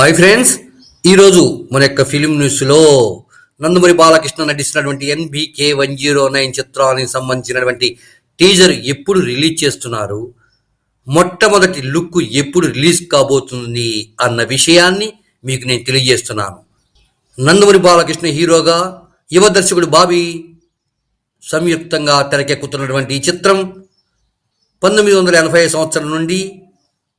Hi friends ఈరోజు మన యొక్క ఫిలిం న్యూస్లో నందమూరి బాలకృష్ణ నటిస్తున్నటువంటి ఎన్బికే వన్ జీరో నైన్ చిత్రానికి సంబంధించినటువంటి టీజర్ ఎప్పుడు రిలీజ్ చేస్తున్నారు మొట్టమొదటి లుక్ ఎప్పుడు రిలీజ్ కాబోతుంది అన్న విషయాన్ని మీకు నేను తెలియజేస్తున్నాను. నందమూరి బాలకృష్ణ హీరోగా యువ దర్శకుడు బాబీ సంయుక్తంగా తెరకెక్కుతున్నటువంటి ఈ చిత్రం పంతొమ్మిది వందల ఎనభై సంవత్సరం నుండి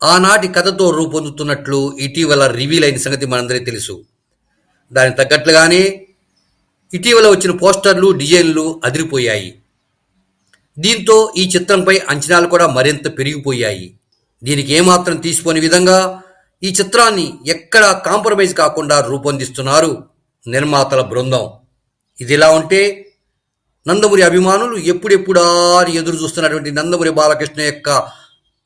ఆనాటి కథతో రూపొందుతున్నట్లు ఇటీవల రివీల్ అయిన సంగతి మనందరికీ తెలుసు. దానికి తగ్గట్లుగానే ఇటీవల వచ్చిన పోస్టర్లు డిజైన్లు అదిరిపోయాయి. దీంతో ఈ చిత్రంపై అంచనాలు కూడా మరింత పెరిగిపోయాయి. దీనికి ఏమాత్రం తీసిపోని విధంగా ఈ చిత్రాన్ని ఎక్కడా కాంప్రమైజ్ కాకుండా రూపొందిస్తున్నారు నిర్మాతల బృందం. ఇదిలా ఉంటే నందమూరి అభిమానులు ఎప్పుడెప్పుడా ఎదురు చూస్తున్నటువంటి నందమూరి బాలకృష్ణ యొక్క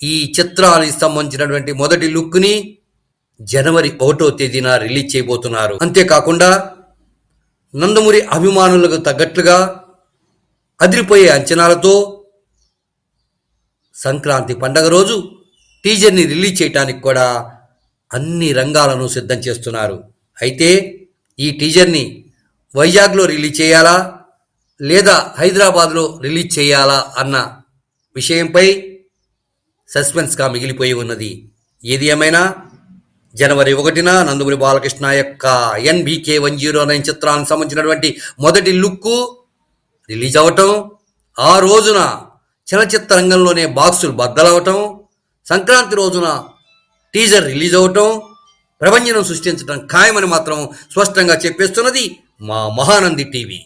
ఈ చిత్రానికి సంబంధించినటువంటి మొదటి లుక్ని జనవరి ఒకటో తేదీన రిలీజ్ చేయబోతున్నారు. అంతేకాకుండా నందమూరి అభిమానులకు తగ్గట్లుగా అదిరిపోయే అంచనాలతో సంక్రాంతి పండగ రోజు టీజర్ని రిలీజ్ చేయడానికి కూడా అన్ని రంగాలను సిద్ధం చేస్తున్నారు. అయితే ఈ టీజర్ని వైజాగ్లో రిలీజ్ చేయాలా? లేదా హైదరాబాద్లో రిలీజ్ చేయాలా? అన్న విషయంపై సస్పెన్స్గా మిగిలిపోయి ఉన్నది. ఏది ఏమైనా? జనవరి ఒకటిన నందమూరి బాలకృష్ణ యొక్క ఎన్బికే వన్ జీరో నైన్ చిత్రానికి సంబంధించినటువంటి మొదటి లుక్కు రిలీజ్ అవ్వటం ఆ రోజున చలచిత్ర రంగంలోనే బాక్సులు బద్దలవటం సంక్రాంతి రోజున టీజర్ రిలీజ్ అవ్వటం ప్రపంచం సృష్టించడం ఖాయమని మాత్రం స్పష్టంగా చెప్పేస్తున్నది మా మహానంది టీవీ.